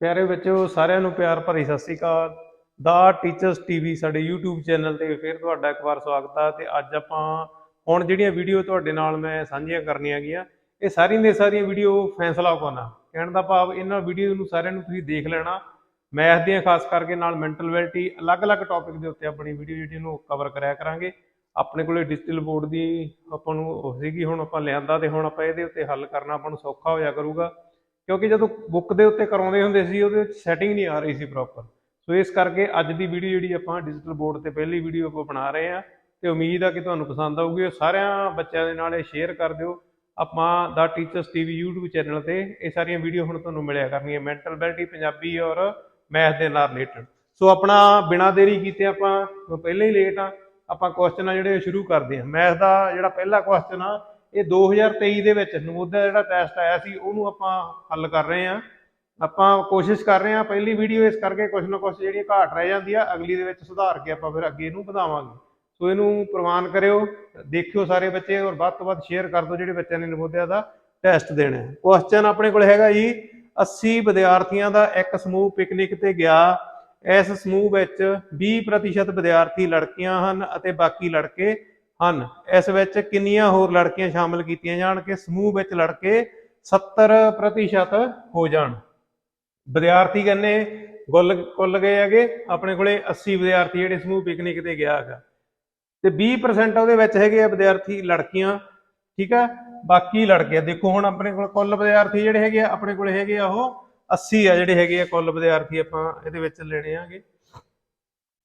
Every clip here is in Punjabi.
ਪਿਆਰੇ ਬੱਚਿਓ, ਸਾਰਿਆਂ ਨੂੰ ਪਿਆਰ ਭਰੀ ਸਤਿ ਸ੍ਰੀ ਅਕਾਲ। ਦਾ ਟੀਚਰਸ ਟੀਵੀ ਸਾਡੇ YouTube ਚੈਨਲ ਤੇ ਫਿਰ ਤੁਹਾਡਾ ਇੱਕ ਵਾਰ ਸਵਾਗਤ ਆ ਤੇ ਅੱਜ ਆਪਾਂ ਹੁਣ ਜਿਹੜੀਆਂ ਵੀਡੀਓ ਤੁਹਾਡੇ ਨਾਲ ਮੈਂ ਸਾਂਝੀਆਂ ਕਰਨੀਆਂ ਗੀਆਂ, ਇਹ ਸਾਰੀਆਂ ਦੀਆਂ ਸਾਰੀਆਂ ਵੀਡੀਓ ਫੈਸਲਾ ਕੋਨਾ ਕਹਿਣ ਦਾ ਭਾਵ ਇਹਨਾਂ ਵੀਡੀਓ ਨੂੰ ਸਾਰਿਆਂ ਨੂੰ ਤੁਸੀਂ ਦੇਖ ਲੈਣਾ। ਮੈਥ ਦੀਆਂ ਖਾਸ ਕਰਕੇ ਨਾਲ ਮੈਂਟਲ ਵੈਲਟੀ ਅਲੱਗ-ਅਲੱਗ ਟੌਪਿਕ ਦੇ ਉੱਤੇ ਆਪਣੀ ਵੀਡੀਓ ਜਿਹੜੀ ਨੂੰ ਕਵਰ ਕਰਿਆ ਕਰਾਂਗੇ। ਆਪਣੇ ਕੋਲੇ ਡਿਜੀਟਲ ਬੋਰਡ ਦੀ ਆਪਾਂ ਨੂੰ ਸੀਗੀ, ਹੁਣ ਆਪਾਂ ਲਿਆਂਦਾ ਤੇ ਹੁਣ ਆਪਾਂ ਇਹਦੇ ਉੱਤੇ ਹੱਲ ਕਰਨਾ, ਆਪਾਂ ਨੂੰ ਸੌਖਾ ਹੋਇਆ ਕਰੂਗਾ। ਕਿਉਂਕਿ ਜਦੋਂ ਬੁੱਕ ਦੇ ਉੱਤੇ ਕਰਾਉਂਦੇ ਹੁੰਦੇ ਸੀ, ਉਹਦੇ ਵਿੱਚ ਸੈਟਿੰਗ ਨਹੀਂ ਆ ਰਹੀ ਸੀ ਪ੍ਰੋਪਰ ਸੋ ਇਸ ਕਰਕੇ ਅੱਜ ਦੀ ਵੀਡੀਓ ਜਿਹੜੀ ਆਪਾਂ ਡਿਜੀਟਲ ਬੋਰਡ ਤੇ ਪਹਿਲੀ ਵੀਡੀਓ ਆਪਾਂ ਬਣਾ ਰਹੇ ਆ ਤੇ ਉਮੀਦ ਆ ਕਿ ਤੁਹਾਨੂੰ ਪਸੰਦ ਆਊਗੀ। ਉਹ ਸਾਰਿਆਂ ਬੱਚਿਆਂ ਦੇ ਨਾਲ ਇਹ ਸ਼ੇਅਰ ਕਰ ਦਿਓ। ਆਪਾਂ the teachers TV YouTube channel ਤੇ ਇਹ ਸਾਰੀਆਂ ਵੀਡੀਓ ਹੁਣ ਤੁਹਾਨੂੰ ਮਿਲਿਆ ਕਰਨੀਆਂ। ਮੈਂਟਲ ਬੈਲਟੀ ਪੰਜਾਬੀ ਔਰ ਮੈਥ ਦੇ ਨਾਲ ਰਿਲੇਟਡ ਸੋ ਆਪਣਾ ਬਿਨਾਂ ਦੇਰੀ ਕੀਤੇ ਆਪਾਂ ਪਹਿਲਾਂ ਹੀ ਲੇਟ ਆ, ਆਪਾਂ ਕੁਐਸਚਨ ਆ ਜਿਹੜੇ ਸ਼ੁਰੂ ਕਰਦੇ ਆ ਮੈਥ ਦਾ ਜਿਹੜਾ ਪਹਿਲਾ ਕੁਐਸਚਨ ਆ ਇਹ 2023 ਦੇ ਵਿੱਚ ਨਮੋਦਾ ਜਿਹੜਾ ਟੈਸਟ ਆਇਆ ਸੀ, ਉਹਨੂੰ ਆਪਾਂ ਹੱਲ ਕਰ ਰਹੇ ਹਾਂ। ਆਪਾਂ ਕੋਸ਼ਿਸ਼ ਕਰ ਰਹੇ ਹਾਂ, ਪਹਿਲੀ ਵੀਡੀਓ ਇਸ ਕਰਕੇ ਕੁਝ ਨਾ ਕੁਝ ਜਿਹੜੀ ਘਾਟ ਰਹਿ ਜਾਂਦੀ ਆ, ਅਗਲੀ ਦੇ ਵਿੱਚ ਸੁਧਾਰ ਕੇ ਆਪਾਂ ਫਿਰ ਅੱਗੇ ਇਹਨੂੰ ਵਧਾਵਾਂਗੇ। ਸੋ ਇਹਨੂੰ ਪ੍ਰਵਾਨ ਕਰਿਓ, ਦੇਖਿਓ ਸਾਰੇ ਬੱਚੇ ਔਰ ਵੱਧ ਤੋਂ ਵੱਧ ਸ਼ੇਅਰ ਕਰ ਦਿਓ ਜਿਹੜੇ ਬੱਚਿਆਂ ਨੇ ਨਵੋਦਿਆ ਦਾ ਟੈਸਟ ਦੇਣਾ ਹੈ। ਕੁਐਸਚਨ ਆਪਣੇ ਕੋਲ ਹੈਗਾ ਜੀ 80 ਵਿਦਿਆਰਥੀਆਂ ਦਾ ਇੱਕ ਸਮੂਹ ਪਿਕਨਿਕ ਤੇ ਗਿਆ। ਇਸ ਸਮੂਹ ਵਿੱਚ 20% ਵਿਦਿਆਰਥੀ ਲੜਕੀਆਂ ਹਨ ਅਤੇ ਬਾਕੀ ਲੜਕੇ ਹਨ। ਇਸ ਵਿੱਚ ਕਿੰਨੀਆਂ ਹੋਰ ਲੜਕੀਆਂ ਸ਼ਾਮਲ ਕੀਤੀਆਂ ਜਾਣ ਕਿ ਸਮੂਹ ਵਿੱਚ ਲੜਕੇ 70% ਹੋ ਜਾਣ। ਵਿਦਿਆਰਥੀ ਕਹਿੰਦੇ ਗੁੱਲ ਕੁੱਲ ਗਏ ਹੈਗੇ, ਆਪਣੇ ਕੋਲੇ 80 ਵਿਦਿਆਰਥੀ ਜਿਹੜੇ ਸਮੂਹ ਪਿਕਨਿਕ ਤੇ ਗਿਆ ਹੈਗਾ। ਤੇ 20% ਉਹਦੇ ਵਿੱਚ ਹੈਗੇ ਆ ਵਿਦਿਆਰਥੀ ਲੜਕੀਆਂ, ਠੀਕ ਆ? ਬਾਕੀ ਲੜਕੇ, ਦੇਖੋ ਹੁਣ ਆਪਣੇ ਕੋਲ ਕੁੱਲ ਵਿਦਿਆਰਥੀ ਜਿਹੜੇ ਹੈਗੇ ਆ, ਆਪਣੇ ਕੋਲ ਹੈਗੇ ਆ ਉਹ 80 ਆ ਜਿਹੜੇ ਹੈਗੇ ਆ ਕੁੱਲ ਵਿਦਿਆਰਥੀ ਆਪਾਂ ਇਹਦੇ ਵਿੱਚ ਲੈਣੇ ਆਗੇ।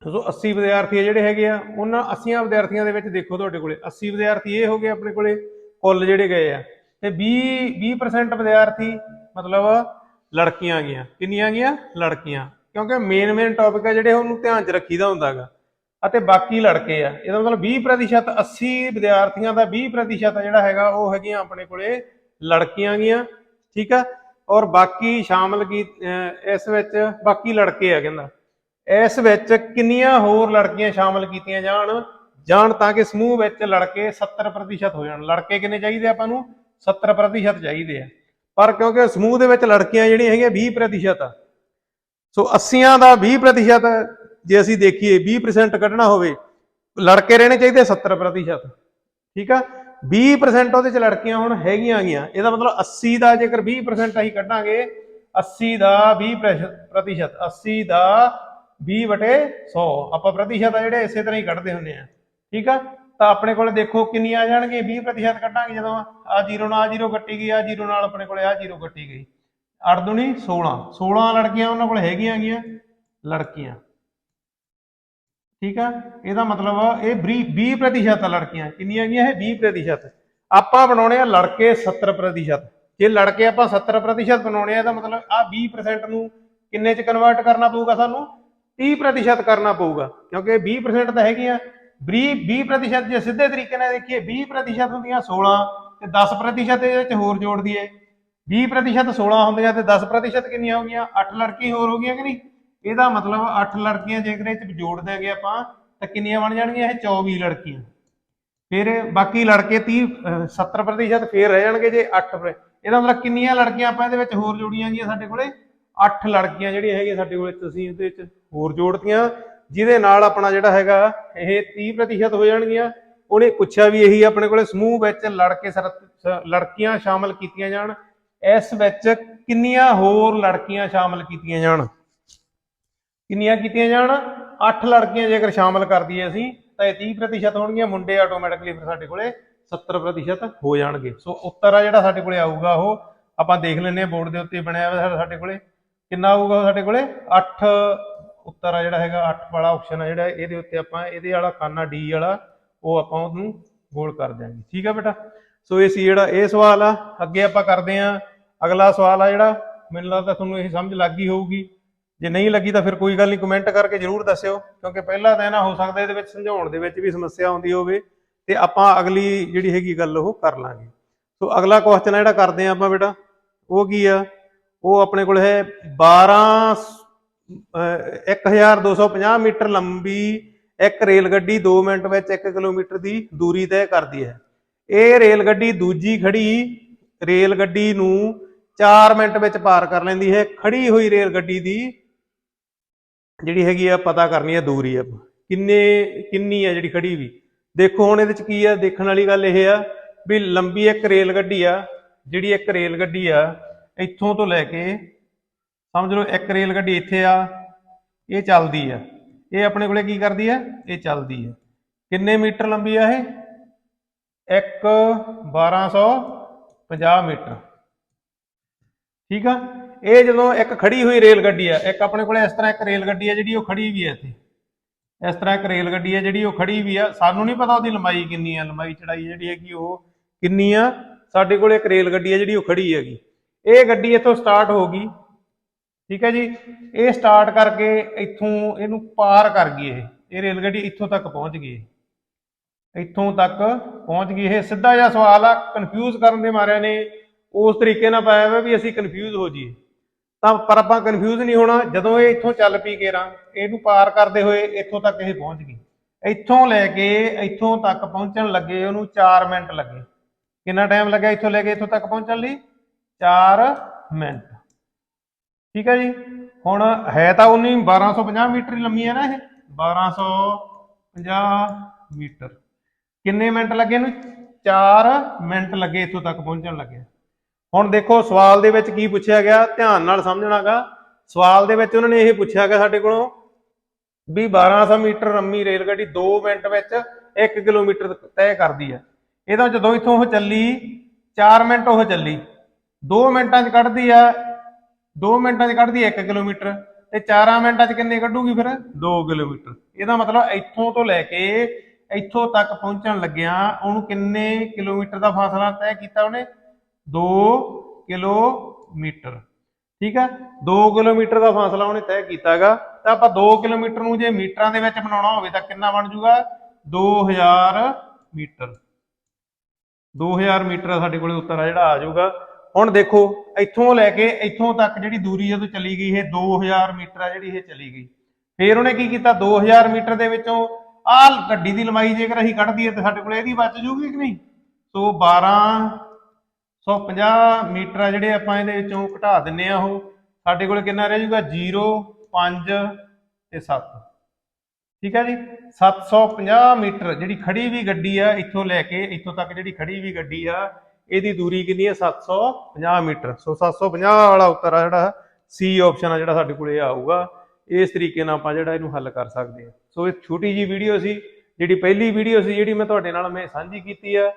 ਸੋ 80 ਵਿਦਿਆਰਥੀ ਆ ਜਿਹੜੇ ਹੈਗੇ ਆ, ਉਹਨਾਂ 80 ਵਿਦਿਆਰਥੀਆਂ ਦੇ ਵਿੱਚ ਦੇਖੋ ਤੁਹਾਡੇ ਕੋਲੇ। 80 ਵਿਦਿਆਰਥੀ ਇਹ ਹੋ ਗਏ ਆਪਣੇ ਕੋਲੇ, ਕੁੱਲ ਜਿਹੜੇ ਗਏ ਆ। ਤੇ 20 20% ਵਿਦਿਆਰਥੀ, ਮਤਲਬ ਲੜਕੀਆਂ ਗਈਆਂ। ਕਿੰਨੀਆਂ ਗਈਆਂ? ਲੜਕੀਆਂ। ਕਿਉਂਕਿ ਮੇਨ ਮੇਨ ਟੌਪਿਕ ਆ ਜਿਹੜੇ ਉਹਨੂੰ ਧਿਆਨ 'ਚ ਰੱਖੀਦਾ ਹੁੰਦਾਗਾ। ਅਤੇ ਬਾਕੀ ਲੜਕੇ ਆ। ਇਹਦਾ ਮਤਲਬ 20% 80 ਵਿਦਿਆਰਥੀਆਂ ਦਾ 20% ਜਿਹੜਾ ਹੈਗਾ, ਉਹ ਹੈਗੀਆਂ ਆਪਣੇ ਕੋਲੇ ਲੜਕੀਆਂ ਗਈਆਂ। ਠੀਕ ਆ? ਔਰ ਬਾਕੀ ਸ਼ਾਮਲ ਕੀ ਇਸ ਵਿੱਚ ਬਾਕੀ ਲੜਕੇ ਆ ਕਹਿੰਦਾ। ਇਸ ਵਿੱਚ ਕਿੰਨੀਆਂ ਹੋਰ ਲੜਕੀਆਂ ਸ਼ਾਮਲ ਕੀਤੀਆਂ ਜਾਣ? ਜਾਣ ਤਾਂ ਕਿ ਸਮੂਹ ਵਿੱਚ ਲੜਕੇ 70% ਹੋ ਜਾਣ। ਲੜਕੇ ਕਿੰਨੇ ਚਾਹੀਦੇ ਆਪਾਂ ਨੂੰ? 70% ਚਾਹੀਦੇ ਆ। ਪਰ ਕਿਉਂਕਿ ਸਮੂਹ ਦੇ ਵਿੱਚ ਲੜਕੀਆਂ ਜਿਹੜੀਆਂ ਹੈਗੀਆਂ 20% ਆ। ਸੋ 80ਾਂ ਦਾ 20% ਜੇ ਅਸੀਂ ਦੇਖੀਏ 20% ਕੱਢਣਾ ਹੋਵੇ, ਲੜਕੇ ਰਹਿਣੇ ਚਾਹੀਦੇ 70% ਠੀਕ ਆ? 20% ਉਹਦੇ ਚ ਲੜਕੀਆਂ ਹੁਣ ਹੈਗੀਆਂ ਗੀਆਂ ਇਹਦਾ ਮਤਲਬ 80 ਦਾ ਜੇਕਰ 20% ਅਸੀਂ ਕੱਢਾਂਗੇ 80 ਦਾ 20% 80 ਦਾ 20 ਵਟੇ 100 ਆਪਾਂ ਪ੍ਰਤੀਸ਼ਤ ਆ ਜਿਹੜੇ ਇਸੇ ਤਰ੍ਹਾਂ ਹੀ ਕੱਢਦੇ ਹੁੰਦੇ ਆ। ਠੀਕ ਆ? ਤਾਂ ਆਪਣੇ ਕੋਲ ਦੇਖੋ ਕਿੰਨੀਆਂ ਆ ਜਾਣਗੇ 20% ਕੱਢਾਂਗੇ ਜਦੋਂ ਆ। 0 ਨਾਲ ਆ 0 ਕੱਟੀ ਗਈ, ਆ 0 ਨਾਲ ਆਪਣੇ ਕੋਲੇ ਆ 0 ਕੱਟੀ ਗਈ। 8 ਦੁਣੀ 16 16 ਲੜਕੀਆਂ ਉਹਨਾਂ ਕੋਲ ਹੈਗੀਆਂ ਗੀਆਂ? ਲੜਕੀਆਂ। ਠੀਕ ਆ? ਇਹਦਾ ਮਤਲਬ ਇਹ 20% ਆ ਲੜਕੀਆਂ। ਕਿੰਨੀਆਂ ਗਈਆਂ ਇਹ? 20% ਆਪਾਂ ਬਣਾਉਣੇ ਆ ਲੜਕੇ 70% ਜੇ ਲੜਕੇ ਆਪਾਂ 70% ਬਣਾਉਣੇ ਆ ਤਾਂ ਮਤਲਬ ਆ 20% ਨੂੰ ਕਿੰਨੇ ਚ ਕਨਵਰਟ ਕਰਨਾ ਪਊਗਾ ਸਾਨੂੰ? 30% ਕਰਨਾ ਪਊਗਾ, ਕਿਉਂਕਿ 20% ਤਾਂ ਹੈਗੀਆਂ 20% ਜੇ ਸਿੱਧੇ ਤਰੀਕੇ ਨਾਲ ਦੇਖੀਏ 20% ਹੁੰਦੀਆਂ 16 ਤੇ 10% ਇਹਦੇ ਵਿੱਚ ਹੋਰ ਜੋੜ ਦਈਏ। 20% 16 ਹੁੰਦੀਆਂ ਤੇ 10% ਕਿੰਨੀਆਂ ਹੋ ਗਈਆਂ? 8 ਲੜਕੀ ਹੋਰ ਹੋ ਗਈਆਂ ਕਿ ਨਹੀਂ? ਇਹਦਾ ਮਤਲਬ 8 ਲੜਕੀਆਂ ਜੇਕਰ ਇਹ ਚ ਜੋੜ ਦਿਆਂਗੇ ਆਪਾਂ, ਤਾਂ ਕਿੰਨੀਆਂ ਬਣ ਜਾਣਗੀਆਂ ਇਹ? 24 ਲੜਕੀਆਂ। ਫਿਰ ਬਾਕੀ ਲੜਕੇ 30 ਅਹ 70% ਫੇਰ ਰਹਿ ਜਾਣਗੇ ਜੇ 8 ਇਹਦਾ ਮਤਲਬ ਕਿੰਨੀਆਂ ਲੜਕੀਆਂ ਆਪਾਂ ਇਹਦੇ ਵਿੱਚ ਹੋਰ ਜੋੜੀਆਂ ਗਈਆਂ ਸਾਡੇ ਕੋਲੇ? 8 ਲੜਕੀਆਂ ਜਿਹੜੀਆਂ ਹੈਗੀਆਂ ਸਾਡੇ ਕੋਲ ਤੁਸੀਂ ਇਹਦੇ ਵਿੱਚ ਹੋਰ ਜੋੜਤੀਆਂ। ਜਿਹਦੇ ਨਾਲ ਆਪਣਾ ਜਿਹੜਾ ਹੈਗਾ, ਇਹ 30% ਹੋ ਜਾਣਗੀਆਂ। ਉਹਨੇ ਪੁੱਛਿਆ ਵੀ ਇਹੀ ਆਪਣੇ ਕੋਲੇ ਸਮੂਹ ਵਿੱਚ ਲੜਕੇ ਸਰ- ਲੜਕੀਆਂ ਸ਼ਾਮਲ ਕੀਤੀਆਂ ਜਾਣ। ਇਸ ਵਿੱਚ ਕਿੰਨੀਆਂ ਹੋਰ ਲੜਕੀਆਂ ਸ਼ਾਮਲ ਕੀਤੀਆਂ ਜਾਣ? ਕਿੰਨੀਆਂ ਕੀਤੀਆਂ ਜਾਣ? 8 ਲੜਕੀਆਂ ਜੇਕਰ ਸ਼ਾਮਲ ਕਰ ਦਈਏ ਅਸੀਂ, ਤਾਂ ਇਹ 30% ਹੋਣਗੀਆਂ। ਮੁੰਡੇ ਆਟੋਮੈਟਿਕਲੀ ਫਿਰ ਸਾਡੇ ਕੋਲੇ 70% ਹੋ ਜਾਣਗੇ। ਸੋ ਉੱਤਰ ਆ ਜਿਹੜਾ ਸਾਡੇ ਕੋਲੇ ਆਊਗਾ ਉਹ। ਆਪਾਂ ਦੇਖ ਲੈਂਦੇ ਹਾਂ ਬੋਰਡ ਦੇ ਉੱਤੇ ਬਣਿਆ ਹੋਇਆ ਸਾਡੇ ਕੋਲੇ। ਕਿੰਨਾ ਆਊਗਾ ਸਾਡੇ ਕੋਲੇ? 8 ਉੱਤਰ ਆ ਜਿਹੜਾ ਹੈਗਾ 8 ਵਾਲਾ ਆਪਸ਼ਨ ਆ ਜਿਹੜਾ, ਇਹਦੇ ਉੱਤੇ ਆਪਾਂ ਇਹਦੇ ਵਾਲਾ ਖਾਨਾ ਡੀ ਵਾਲਾ, ਉਹ ਆਪਾਂ ਉਹਨੂੰ ਗੋਲ ਕਰ ਦਿਆਂਗੇ। ਠੀਕ ਆ ਬੇਟਾ? ਸੋ ਇਹ ਸੀ ਜਿਹੜਾ ਇਹ ਸਵਾਲ ਆ। ਅੱਗੇ ਆਪਾਂ ਕਰਦੇ ਆ, ਅਗਲਾ ਸਵਾਲ ਆ ਜਿਹੜਾ, ਮੈਨੂੰ ਲੱਗਦਾ ਤੁਹਾਨੂੰ ਇਹ ਸਮਝ ਲੱਗ ਗਈ ਹੋਊਗੀ। ਜੇ ਨਹੀਂ ਲੱਗੀ ਤਾਂ ਫਿਰ ਕੋਈ ਗੱਲ ਨਹੀਂ ਕਮੈਂਟ ਕਰਕੇ ਜਰੂਰ ਦੱਸਿਓ, ਕਿਉਂਕਿ ਪਹਿਲਾਂ ਤਾਂ ਇਹ ਨਾ ਹੋ ਸਕਦਾ ਇਹਦੇ ਵਿੱਚ ਸਮਝਾਉਣ ਦੇ ਵਿੱਚ ਵੀ ਸਮੱਸਿਆ ਆਉਂਦੀ ਹੋਵੇ ਤੇ ਆਪਾਂ ਅਗਲੀ ਜਿਹੜੀ ਹੈਗੀ ਗੱਲ ਉਹ ਕਰ ਲਾਂਗੇ। ਸੋ ਅਗਲਾ ਕੁਐਸਚਨ ਜਿਹੜਾ ਕਰਦੇ ਆ ਆਪਾਂ ਬੇਟਾ, ਉਹ ਕੀ ਆ? ਉਹ ਆਪਣੇ ਕੋਲ ਹੈ 12 ਅਹ 1250 ਮੀਟਰ ਲੰਬੀ, ਇੱਕ ਰੇਲ ਗੱਡੀ 2 ਮਿੰਟ ਵਿੱਚ 1 ਕਿਲੋਮੀਟਰ ਦੀ ਦੂਰੀ ਤੈਅ ਕਰਦੀ ਹੈ। ਇਹ ਰੇਲ ਗੱਡੀ ਦੂਜੀ ਖੜੀ ਰੇਲ ਗੱਡੀ ਨੂੰ 4 ਮਿੰਟ ਵਿੱਚ ਪਾਰ ਕਰ ਲੈਂਦੀ ਹੈ। ਖੜੀ ਹੋਈ ਰੇਲ ਗੱਡੀ ਦੀ ਜਿਹੜੀ ਹੈਗੀ ਆ, ਪਤਾ ਕਰਨੀ ਹੈ ਦੂਰੀ ਆ। ਕਿੰਨੇ, ਕਿੰਨੀ ਆ ਜਿਹੜੀ ਖੜੀ ਵੀ? ਦੇਖੋ ਹੁਣ ਇਹਦੇ ਚ ਕੀ ਆ, ਦੇਖਣ ਵਾਲੀ ਗੱਲ ਇਹ ਆ ਵੀ ਲੰਬੀ ਇੱਕ ਰੇਲ ਗੱਡੀ ਆ, ਜਿਹੜੀ ਇੱਕ ਰੇਲ ਗੱਡੀ ਆ ਇੱਥੋਂ ਤੋਂ ਲੈ ਕੇ, ਸਮਝ ਲਓ ਇੱਕ ਰੇਲ ਗੱਡੀ ਇੱਥੇ ਆ, ਇਹ ਚੱਲਦੀ ਆ। ਇਹ ਆਪਣੇ ਕੋਲੇ ਕੀ ਕਰਦੀ ਆ? ਇਹ ਚੱਲਦੀ ਆ। ਕਿੰਨੇ ਮੀਟਰ ਲੰਬੀ ਆ ਇਹ? 1 1250 ਮੀਟਰ। ਠੀਕ ਆ? ਇਹ ਜਦੋਂ ਇੱਕ ਖੜੀ ਹੋਈ ਰੇਲ ਗੱਡੀ ਆ, ਇੱਕ ਆਪਣੇ ਕੋਲੇ ਇਸ ਤਰ੍ਹਾਂ ਇੱਕ ਰੇਲ ਗੱਡੀ ਆ ਜਿਹੜੀ ਉਹ ਖੜੀ ਵੀ ਆ ਇੱਥੇ। ਇਸ ਤਰ੍ਹਾਂ ਇੱਕ ਰੇਲ ਗੱਡੀ ਆ ਜਿਹੜੀ ਉਹ ਖੜੀ ਵੀ ਆ। ਸਾਨੂੰ ਨਹੀਂ ਪਤਾ ਉਹਦੀ ਲੰਬਾਈ ਕਿੰਨੀ ਆ, ਲੰਬਾਈ ਚੜਾਈ ਜਿਹੜੀ ਹੈਗੀ ਉਹ ਕਿੰਨੀ ਆ। ਸਾਡੇ ਕੋਲੇ ਇੱਕ ਰੇਲ ਗੱਡੀ ਆ ਜਿਹੜੀ ਉਹ ਖੜੀ ਹੈਗੀ। ਇਹ ਗੱਡੀ ਇੱਥੋਂ ਸਟਾਰਟ ਹੋ ਗਈ। ਠੀਕ ਹੈ ਜੀ? ਇਹ ਸਟਾਰਟ ਕਰਕੇ ਇੱਥੋਂ ਇਹਨੂੰ ਪਾਰ ਕਰ ਗਈ ਇਹ। ਇਹ ਰੇਲ ਗੱਡੀ ਇੱਥੋਂ ਤੱਕ ਪਹੁੰਚ ਗਈ ਇੱਥੋਂ ਤੱਕ ਪਹੁੰਚ ਗਈ ਇਹ। ਸਿੱਧਾ ਜਿਹਾ ਸਵਾਲ ਆ ਕਨਫਿਊਜ਼ ਕਰਨ ਦੇ ਮਾਰਿਆਂ ਨੇ ਉਸ ਤਰੀਕੇ ਨਾਲ ਪਾਇਆ ਹੋਇਆ ਵੀ ਅਸੀਂ ਕਨਫਿਊਜ਼ ਹੋ ਜਾਈਏ। ਤਾਂ ਪਰ ਆਪਾਂ ਕਨਫਿਊਜ਼ ਨਹੀਂ ਹੋਣਾ। ਜਦੋਂ ਇਹ ਇੱਥੋਂ ਚੱਲ ਪਈ ਕੇਰਾਂ, ਇਹਨੂੰ ਪਾਰ ਕਰਦੇ ਹੋਏ ਇੱਥੋਂ ਤੱਕ ਇਹ ਪਹੁੰਚ ਗਈ। ਇੱਥੋਂ ਲੈ ਕੇ ਇੱਥੋਂ ਤੱਕ ਪਹੁੰਚਣ ਲੱਗੇ, ਉਹਨੂੰ 4 ਮਿੰਟ ਲੱਗੇ। ਕਿੰਨਾ ਟਾਈਮ ਲੱਗਿਆ ਇੱਥੋਂ ਲੈ ਕੇ ਇੱਥੋਂ ਤੱਕ ਪਹੁੰਚਣ ਲਈ? 4 ਮਿੰਟ। ਠੀਕ ਹੈ ਜੀ? ਹੁਣ ਹੈ ਤਾਂ ਉਨੀ 1250 ਮੀਟਰ ਹੀ ਲੰਮੀ ਹੈ ਨਾ ਇਹ। 1250 ਮੀਟਰ। ਕਿੰਨੇ ਮਿੰਟ ਲੱਗੇ ਇਹਨੂੰ? 4 ਮਿੰਟ ਲੱਗੇ ਇੱਥੋਂ ਤੱਕ ਪਹੁੰਚਣ ਲੱਗੇ। ਹੁਣ ਦੇਖੋ, ਸਵਾਲ ਦੇ ਵਿੱਚ ਕੀ ਪੁੱਛਿਆ ਗਿਆ? ਧਿਆਨ ਨਾਲ ਸਮਝਣਾਗਾ। ਸਵਾਲ ਦੇ ਵਿੱਚ ਉਹਨਾਂ ਨੇ ਇਹ ਪੁੱਛਿਆ ਗਿਆ ਸਾਡੇ ਕੋਲੋਂ ਵੀ 1200 ਮੀਟਰ ਲੰਮੀ ਰੇਲ ਗੱਡੀ 2 ਮਿੰਟ ਵਿੱਚ 1 ਕਿਲੋਮੀਟਰ ਤੈਅ ਕਰਦੀ ਹੈ। ਇਹਦਾ ਜਦੋਂ ਇੱਥੋਂ ਉਹ ਚੱਲੀ 4 ਮਿੰਟ ਉਹ ਚੱਲੀ। 2 ਮਿੰਟਾਂ 'ਚ ਕੱਢਦੀ ਆ। 2 ਮਿੰਟਾਂ 'ਚ ਕੱਢਦੀ 1 ਕਿਲੋਮੀਟਰ। ਤੇ 4 ਮਿੰਟਾਂ 'ਚ ਕਿੰਨੇ ਕੱਢੂਗੀ ਫਿਰ? 2 ਕਿਲੋਮੀਟਰ। ਇਹਦਾ ਮਤਲਬ ਇੱਥੋਂ ਤੋਂ ਲੈ ਕੇ ਇੱਥੋਂ ਤੱਕ ਪਹੁੰਚਣ ਲੱਗਿਆ ਉਹਨੂੰ ਕਿੰਨੇ ਕਿਲੋਮੀਟਰ ਦਾ ਫਾਸਲਾ ਤੈਅ ਕੀਤਾ ਉਹਨੇ? 2 ਕਿਲੋਮੀਟਰ। ਠੀਕ ਆ? 2 ਕਿਲੋਮੀਟਰ ਦਾ ਫਾਸਲਾ ਉਹਨੇ ਤੈਅ ਕੀਤਾਗਾ। ਤਾਂ ਆਪਾਂ 2 ਕਿਲੋਮੀਟਰ ਨੂੰ ਜੇ ਮੀਟਰਾਂ ਦੇ ਵਿੱਚ ਬਣਾਉਣਾ ਹੋਵੇ ਤਾਂ ਕਿੰਨਾ ਬਣ ਜਾਊਗਾ 2000 ਮੀਟਰ। 2000 ਮੀਟਰ ਸਾਡੇ ਕੋਲੇ ਉੱਤਰ ਆ ਜਿਹੜਾ ਆ ਜਾਊਗਾ। ਹੁਣ ਦੇਖੋ, ਇੱਥੋਂ ਲੈ ਕੇ ਇੱਥੋਂ ਤੱਕ ਜਿਹੜੀ ਦੂਰੀ ਜਦੋਂ ਚਲੀ ਗਈ ਇਹ 2000 ਮੀਟਰ ਆ ਜਿਹੜੀ ਇਹ ਚਲੀ ਗਈ। ਫਿਰ ਉਹਨੇ ਕੀ ਕੀਤਾ? 2000 ਮੀਟਰ ਦੇ ਵਿੱਚੋਂ ਆਹ ਗੱਡੀ ਦੀ ਲੰਬਾਈ ਜੇਕਰ ਅਸੀਂ ਕੱਢ ਦਈਏ ਤਾਂ ਸਾਡੇ ਕੋਲ ਇਹਦੀ ਬਚ ਜੂਗੀ ਕਿ ਨਹੀਂ? ਸੋ 1250 ਮੀਟਰ ਆ ਜਿਹੜੇ ਆਪਾਂ ਇਹਦੇ ਵਿੱਚੋਂ ਘਟਾ ਦਿੰਨੇ ਆ ਉਹ। ਸਾਡੇ ਕੋਲ ਕਿੰਨਾ ਰਹਿ ਜੂਗਾ? 0 5 ਤੇ 7 ਠੀਕ ਹੈ ਜੀ? 750 ਮੀਟਰ ਜਿਹੜੀ ਖੜੀ ਵੀ ਗੱਡੀ ਆ, ਇੱਥੋਂ ਲੈ ਕੇ ਇੱਥੋਂ ਤੱਕ ਜਿਹੜੀ ਖੜੀ ਵੀ ਗੱਡੀ ਆ ਇਹਦੀ ਦੂਰੀ ਕਿੰਨੀ ਹੈ? 750 ਮੀਟਰ। ਸੋ 750 ਵਾਲਾ ਉੱਤਰ ਆ ਜਿਹੜਾ ਸੀ ਆਪਸ਼ਨ ਆ ਜਿਹੜਾ ਸਾਡੇ ਕੋਲੇ ਆਊਗਾ। ਇਸ ਤਰੀਕੇ ਨਾਲ ਆਪਾਂ ਜਿਹੜਾ ਇਹਨੂੰ ਹੱਲ ਕਰ ਸਕਦੇ ਹਾਂ। ਸੋ ਇਹ ਛੋਟੀ ਜੀ ਵੀਡੀਓ ਸੀ, ਜਿਹੜੀ ਪਹਿਲੀ ਵੀਡੀਓ ਸੀ, ਜਿਹੜੀ ਮੈਂ ਤੁਹਾਡੇ ਨਾਲ ਮੈਂ ਸਾਂਝੀ ਕੀਤੀ ਆ।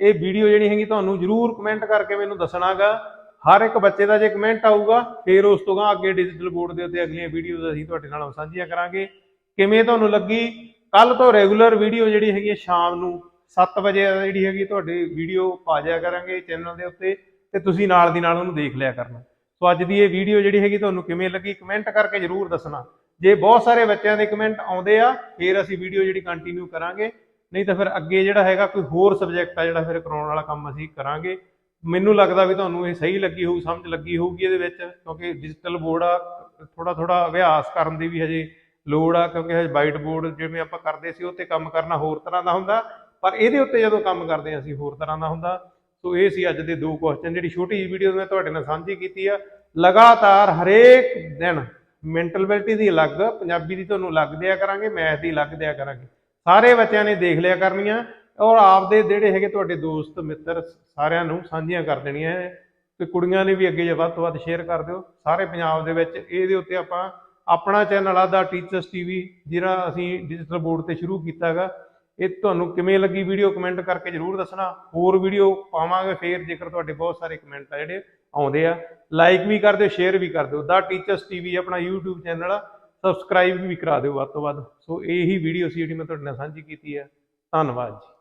ਇਹ ਵੀਡੀਓ ਜਿਹੜੀ ਹੈਗੀ, ਤੁਹਾਨੂੰ ਜਰੂਰ ਕਮੈਂਟ ਕਰਕੇ ਮੈਨੂੰ ਦੱਸਣਾਗਾ। ਹਰ ਇੱਕ ਬੱਚੇ ਦਾ ਜੇ ਕਮੈਂਟ ਆਊਗਾ, ਫਿਰ ਉਸ ਤੋਂ ਗਾਂ ਅੱਗੇ ਡਿਜੀਟਲ ਬੋਰਡ ਦੇ ਉੱਤੇ ਅਗਲੀਆਂ ਵੀਡੀਓਜ਼ ਅਸੀਂ ਤੁਹਾਡੇ ਨਾਲ ਸਾਂਝੀਆਂ ਕਰਾਂਗੇ। ਕਿਵੇਂ ਤੁਹਾਨੂੰ ਲੱਗੀ? ਕੱਲ ਤੋਂ ਰੈਗੂਲਰ ਵੀਡੀਓ ਜਿਹੜੀ ਹੈਗੀ ਹੈ ਸ਼ਾਮ ਨੂੰ 7 ਵਜੇ ਜਿਹੜੀ ਹੈਗੀ ਤੁਹਾਡੀ ਵੀਡੀਓ ਪਾ ਜਾਇਆ ਕਰਾਂਗੇ ਚੈਨਲ ਦੇ ਉੱਤੇ ਤੇ ਤੁਸੀਂ ਨਾਲ ਦੀ ਨਾਲ ਉਹਨੂੰ ਦੇਖ ਲਿਆ ਕਰਨਾ। ਸੋ ਅੱਜ ਦੀ ਇਹ ਵੀਡੀਓ ਜਿਹੜੀ ਹੈਗੀ ਤੁਹਾਨੂੰ ਕਿਵੇਂ ਲੱਗੀ ਕਮੈਂਟ ਕਰਕੇ ਜਰੂਰ ਦੱਸਣਾ। ਜੇ ਬਹੁਤ ਸਾਰੇ ਬੱਚਿਆਂ ਦੇ ਕਮੈਂਟ ਆਉਂਦੇ ਆ, ਫਿਰ ਅਸੀਂ ਵੀਡੀਓ ਜਿਹੜੀ ਕੰਟੀਨਿਊ ਕਰਾਂਗੇ। ਨਹੀਂ ਤਾਂ ਫਿਰ ਅੱਗੇ ਜਿਹੜਾ ਹੈਗਾ ਕੋਈ ਹੋਰ ਸਬਜੈਕਟ ਆ ਜਿਹੜਾ ਫਿਰ ਕਰਾਉਣ ਵਾਲਾ ਕੰਮ ਅਸੀਂ ਕਰਾਂਗੇ। ਮੈਨੂੰ ਲੱਗਦਾ ਵੀ ਤੁਹਾਨੂੰ ਇਹ ਸਹੀ ਲੱਗੀ ਹੋਊ, ਸਮਝ ਲੱਗੀ ਹੋਊਗੀ ਇਹਦੇ ਵਿੱਚ, ਕਿਉਂਕਿ ਡਿਜੀਟਲ ਬੋਰਡ ਆ ਥੋੜਾ ਥੋੜਾ ਅਭਿਆਸ ਕਰਨ ਦੀ ਵੀ ਹਜੇ ਲੋੜ ਆ, ਕਿਉਂਕਿ ਹਜੇ ਵਾਈਟ ਬੋਰਡ ਜਿਵੇਂ ਆਪਾਂ ਕਰਦੇ ਸੀ, ਉਹ ਤੇ ਕੰਮ ਕਰਨਾ ਹੋਰ ਤਰ੍ਹਾਂ ਦਾ ਹੁੰਦਾ। ਪਰ ਇਹਦੇ ਉੱਤੇ ਜਦੋਂ ਕੰਮ ਕਰਦੇ ਹਾਂ ਅਸੀਂ ਹੋਰ ਤਰ੍ਹਾਂ ਦਾ ਹੁੰਦਾ। ਸੋ ਇਹ ਸੀ ਅੱਜ ਦੇ ਦੋ ਕੁਐਸਚਨ ਜਿਹੜੀ ਛੋਟੀ ਜਿਹੀ ਵੀਡੀਓ ਮੈਂ ਤੁਹਾਡੇ ਨਾਲ ਸਾਂਝੀ ਕੀਤੀ ਆ, ਲਗਾਤਾਰ ਹਰੇਕ ਦਿਨ ਮੈਂਟਲਬਿਲਿਟੀ ਦੀ ਅਲੱਗ, ਪੰਜਾਬੀ ਦੀ ਤੁਹਾਨੂੰ ਅਲੱਗ ਦਿਆ ਕਰਾਂਗੇ ਮੈਥ ਦੀ ਅਲੱਗ ਦਿਆ ਕਰਾਂਗੇ। ਸਾਰੇ ਬੱਚਿਆਂ ਨੇ ਦੇਖ ਲਿਆ ਕਰਨੀਆਂ ਔਰ ਆਪਦੇ ਜਿਹੜੇ ਹੈਗੇ ਤੁਹਾਡੇ ਦੋਸਤ, ਮਿੱਤਰ ਸਾਰਿਆਂ ਨੂੰ ਸਾਂਝੀਆਂ ਕਰ ਦੇਣੀਆਂ ਹੈ ਤੇ ਕੁੜੀਆਂ ਨੇ ਵੀ ਅੱਗੇ ਜੇ ਵੱਧ ਤੋਂ ਵੱਧ ਸ਼ੇਅਰ ਕਰ ਦਿਓ। ਸਾਰੇ ਪੰਜਾਬ ਦੇ ਵਿੱਚ ਇਹਦੇ ਉੱਤੇ ਆਪਾਂ ਆਪਣਾ ਚੈਨਲ ਆਦਾ ਟੀਚਰਸ ਟੀਵੀ ਜਿਹੜਾ ਅਸੀਂ ਡਿਜੀਟਲ ਬੋਰਡ ਤੇ ਸ਼ੁਰੂ ਕੀਤਾਗਾ ਇਹ ਤੁਹਾਨੂੰ ਕਿਵੇਂ ਲੱਗੀ ਵੀਡੀਓ ਕਮੈਂਟ ਕਰਕੇ ਜਰੂਰ ਦੱਸਣਾ। ਹੋਰ ਵੀਡੀਓ ਪਾਵਾਂਗੇ ਫੇਰ ਜੇਕਰ ਤੁਹਾਡੇ ਬਹੁਤ ਸਾਰੇ ਕਮੈਂਟ ਆ ਜਿਹੜੇ ਆਉਂਦੇ ਆ। ਲਾਈਕ ਵੀ ਕਰ ਦਿਓ ਸ਼ੇਅਰ ਵੀ ਕਰ ਦਿਓ। ਦਾ ਟੀਚਰਸ ਟੀਵੀ ਆਪਣਾ YouTube ਚੈਨਲ ਆ। ਸਬਸਕ੍ਰਾਈਬ ਵੀ ਕਰਾ ਦਿਓ ਵੱਧ ਤੋਂ ਵੱਧ। ਸੋ ਇਹੀ ਵੀਡੀਓ ਸੀ ਜਿਹੜੀ ਮੈਂ ਤੁਹਾਡੇ ਨਾਲ ਸਾਂਝੀ ਕੀਤੀ ਹੈ ਧੰਨਵਾਦ ਜੀ।